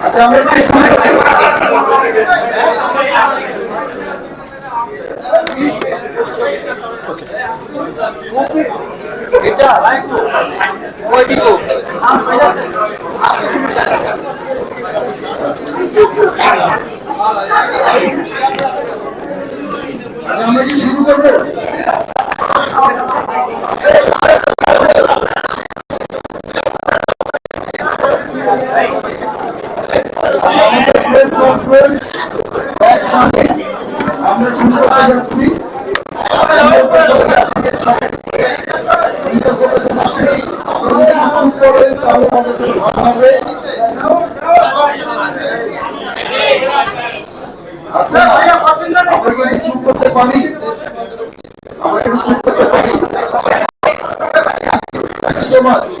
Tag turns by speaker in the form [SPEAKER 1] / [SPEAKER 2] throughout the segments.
[SPEAKER 1] আচ্ছা আমরা আচ্ছা, আমরা কি শুরু করব? আমাদের প্রেস কনফারেন্স এক মানে আমরা শুরু চুপ কি করতে পারি আমরা একটু চুপ করতে পারি থ্যাংক ইউ সো মাচ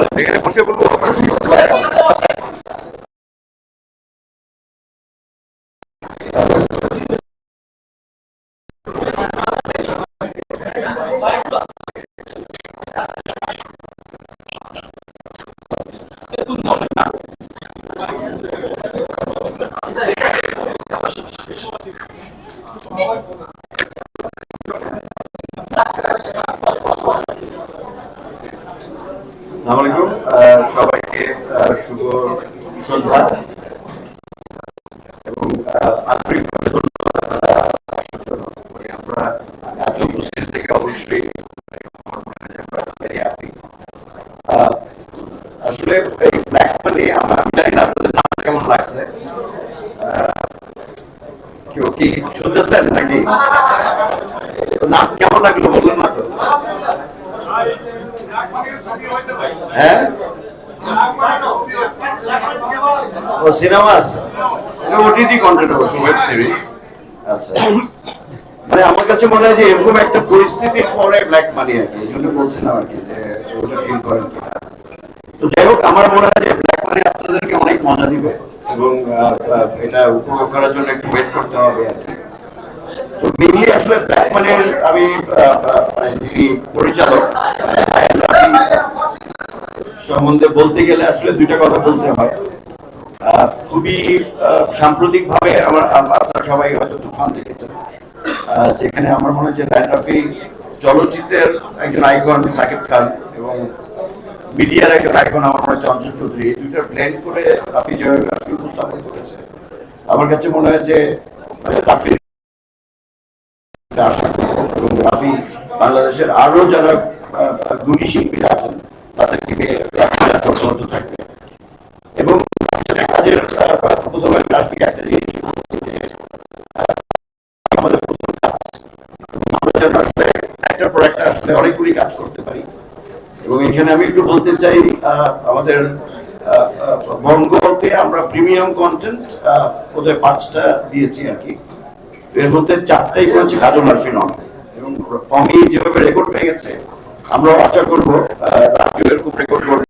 [SPEAKER 1] অনুমতি কিছু বলার জন্য
[SPEAKER 2] আসসালামু আসলে এই জানি না কেমন লাগছে। কেউ কি শুনতেছেন নাকি? নাম কেমন লাগল বলুন না তো হ্যাঁ? ও সিনেমা আছে? ওটিটি কন্টেন্ট অবশ্য ওয়েব সিরিজ আচ্ছা। মানে আমার কাছে মনে হয় যে এরকম একটা পরিস্থিতির পরে ব্ল্যাক মানি আর কি এই জন্য বলছিলাম আর কি যে ওটা ফিল করেন। তো যাই হোক আমার মনে হয় যে ব্ল্যাক মানি আপনাদেরকে অনেক মজা দিবে এবং এটা উপভোগ করার জন্য একটু ওয়েট করতে হবে আর কি। তো মেনলি আসলে ব্ল্যাক মানির আমি মানে যিনি পরিচালক সম্বন্ধে বলতে গেলে আসলে দুইটা কথা বলতে হয়। খুবই সাম্প্রতিক ভাবে আমার, আম- আপনারা সবাই হয়তো তুফান দেখেছেন। যেখানে আমার মনে যে রায়ন রাফি চলচ্চিত্রের একজন আইকন সাকিব খান, এবং মিডিয়ার একজন আইকন আমার মনে হয় চঞ্চল চৌধুরী, এই দুইটা ব্লেন্ড করে রাফি যেভাবে আসলে উপস্থাপন করেছে। আমার কাছে মনে হয় যে মানে রাফির আশা এবং রাফি বাংলাদেশের আরও যারা গুণী শিল্পীরা আছেন নিয়ে রাফিরা যত্নরত থাকবে এবং এখানে আমি একটু বলতে চাই আমাদের বঙ্গতে প্রিমিয়াম কন্টেন্ট ওদের পাঁচটা দিয়েছি আর এর মধ্যে চারটাই করেছে কাজল আরফিন এবং যেভাবে রেকর্ড হয়ে গেছে আমরা আশা করবে।